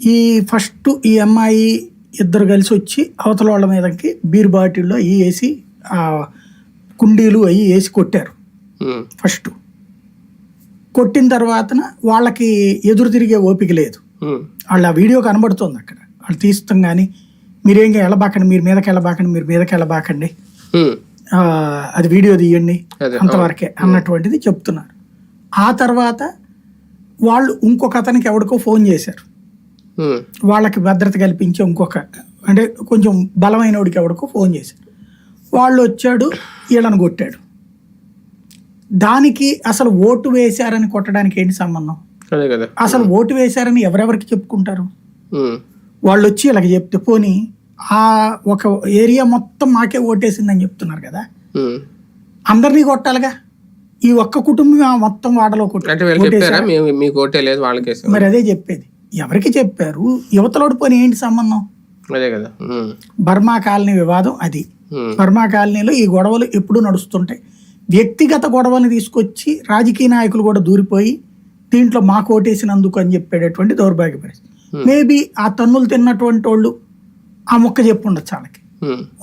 ఈ ఫస్ట్ ఈ అమ్మాయి ఇద్దరు కలిసి వచ్చి అవతల వాళ్ళ మీదకి బీర్ బాటిల్లో అవి వేసి ఆ కుండీలు అవి వేసి కొట్టారు. ఫస్ట్. కొట్టిన తర్వాతన వాళ్ళకి ఎదురు తిరిగే ఓపిక లేదు. వాళ్ళ ఆ వీడియో కనబడుతుంది అక్కడ. వాళ్ళు తీస్తాం కానీ మీరేం వెళ్ళబాకండి మీరు మీదకి వెళ్ళబాకండి మీరు మీదకి వెళ్ళబాకండి. అది వీడియో తీయండి. అంతవరకే అన్నటువంటిది చెప్తున్నారు. ఆ తర్వాత వాళ్ళు ఇంకొక అతనికి ఎవరికో ఫోన్ చేశారు. వాళ్ళకి భద్రత కల్పించే ఇంకొక అంటే కొంచెం బలమైన వాడికి ఎవరికో ఫోన్ చేశారు వాళ్ళు వచ్చాడు వీళ్ళని కొట్టాడు. దానికి అసలు ఓటు వేశారని కొట్టడానికి ఏంటి సంబంధం? అసలు ఓటు వేశారని ఎవరెవరికి చెప్పుకుంటారు? వాళ్ళు వచ్చి ఇలాగ చెప్తే పోనీ ఆ ఒక ఏరియా మొత్తం మాకే ఓటేసిందని చెప్తున్నారు కదా. అందరినీ కొట్టాలిగా? ఈ ఒక్క కుటుంబం మొత్తం వాడలో కొట్టు అంటే వీళ్ళు చెప్పారా? మేము మీకు ఓటే లేదు వాళ్ళకేసాం మరి అదే చెప్పేది. ఎవరికి చెప్పారు? యువతలోడు పోనీ ఏంటి సంబంధం? అదే కదా. బర్మా కాలనీ వివాదం అది. బర్మా కాలనీలో ఈ గొడవలు ఎప్పుడూ నడుస్తుంటాయి. వ్యక్తిగత గొడవని తీసుకొచ్చి రాజకీయ నాయకులు కూడా దూరిపోయి దీంట్లో మాకు ఓటేసినందుకు అని చెప్పేటటువంటి దౌర్భాగ్య పరిస్థితి. మేబీ ఆ తన్నులు తిన్నటువంటి వాళ్ళు ఆ మొక్క చెప్పు ఉండొచ్చు వాళ్ళకి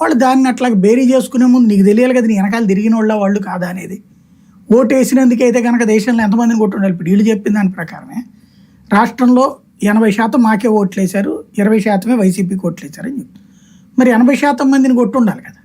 వాళ్ళు దాన్ని అట్లా బేరీ చేసుకునే ముందు నీకు తెలియాలి కదా నీ వెనకాల తిరిగిన వాళ్ళ వాళ్ళు కాదా అనేది. ఓటు వేసినందుకైతే కనుక దేశంలో ఎంతమందిని కొట్టుండాలి? ఇప్పుడు వీళ్ళు చెప్పిన దాని ప్రకారమే రాష్ట్రంలో ఎనభై శాతం మాకే ఓట్లు వేశారు ఇరవై శాతమే వైసీపీకి ఓట్లు వేశారని చెప్తారు మరి ఎనభై శాతం మందిని కొట్టుండాలి కదా.